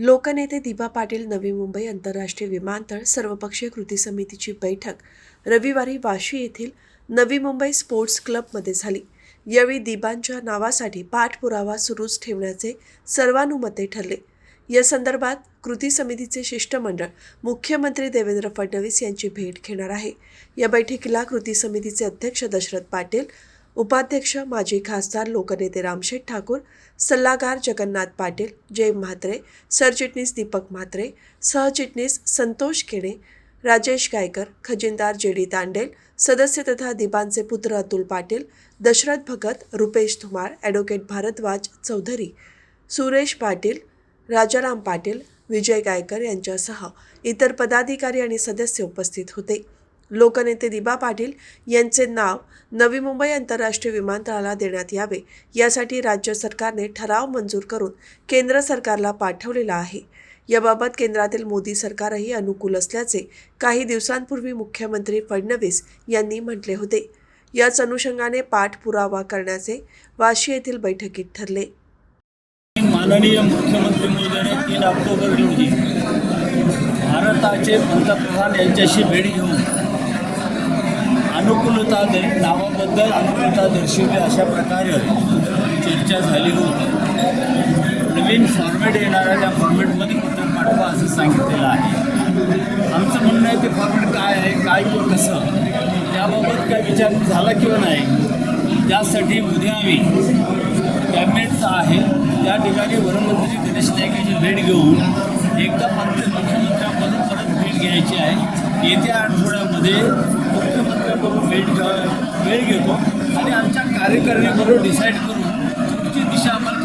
लोकनेते दिबा पाटील नवी मुंबई आंतरराष्ट्रीय विमानतळ सर्वपक्षीय कृती समितीची बैठक. रविवारी वाशी येथील नवी मुंबई स्पोर्ट्स क्लबमध्ये झाली. यावेळी दिबांच्या नावासाठी पाठपुरावा सुरूच ठेवण्याचे सर्वानुमते ठरले. या संदर्भात कृती समितीचे शिष्टमंडळ मुख्यमंत्री देवेंद्र फडणवीस यांची भेट घेणार आहे. या बैठकीला कृती समितीचे अध्यक्ष दशरथ पाटील उपाध्यक्ष माजी खासदार लोकनेते रामशेठ ठाकूर सल्लागार जगन्नाथ पाटील जय म्हात्रे सरचिटणीस दीपक म्हात्रे सहचिटणीस संतोष केणे राजेश गायकर खजिनदार जे डी तांडेल सदस्य तथा दिबांचे पुत्र अतुल पाटील दशरथ भगत रुपेश धुमाळ ॲडव्होकेट भारद्वाज चौधरी सुरेश पाटील राजाराम पाटील विजय गायकर यांच्यासह इतर पदाधिकारी आणि सदस्य उपस्थित होते. लोकनेते दिबा पाटील यांचे नाव नवी मुंबई आंतरराष्ट्रीय विमानतळाला देण्यात यावे यासाठी राज्य सरकारने ठराव मंजूर करून केंद्र सरकारला पाठवलेला आहे. याबाबत केंद्रातील मोदी सरकारही अनुकूल असल्याचे काही दिवसांपूर्वी मुख्यमंत्री फडणवीस यांनी म्हटले होते. याच अनुषंगाने पाठपुरावा करण्याचे वाशी येथील बैठकीत ठरले. माननीय मुख्यमंत्री महोदयाने तीन ऑक्टोबर रोजी भारताचे पंतप्रधान यांच्याशी भेट घेऊन अनुकूलता दे नावाबद्दल अनुकूलता दर्शवली अशा प्रकारे चर्चा झाली होती. नवीन फॉर्मॅट येणाऱ्या त्या फॉर्मॅटमध्ये पत्र पाठवा असं सांगितलेलं आहे. आमचं म्हणणं आहे ते फॉर्मॅट काय आहे काय किंवा कसं? त्याबाबत काय विचार झाला किंवा नाही? त्यासाठी उद्या आम्ही कॅबिनेटचं आहे. त्या ठिकाणी वनमंत्री गणेश नाईक यांची भेट घेऊन मध्ये मुख्यमंत्र्यांकडून भेट घ्या वेळ घेतो. आणि आमच्या कार्यकारिणीबरोबर डिसाईड करून तुमची दिशा आम्हाला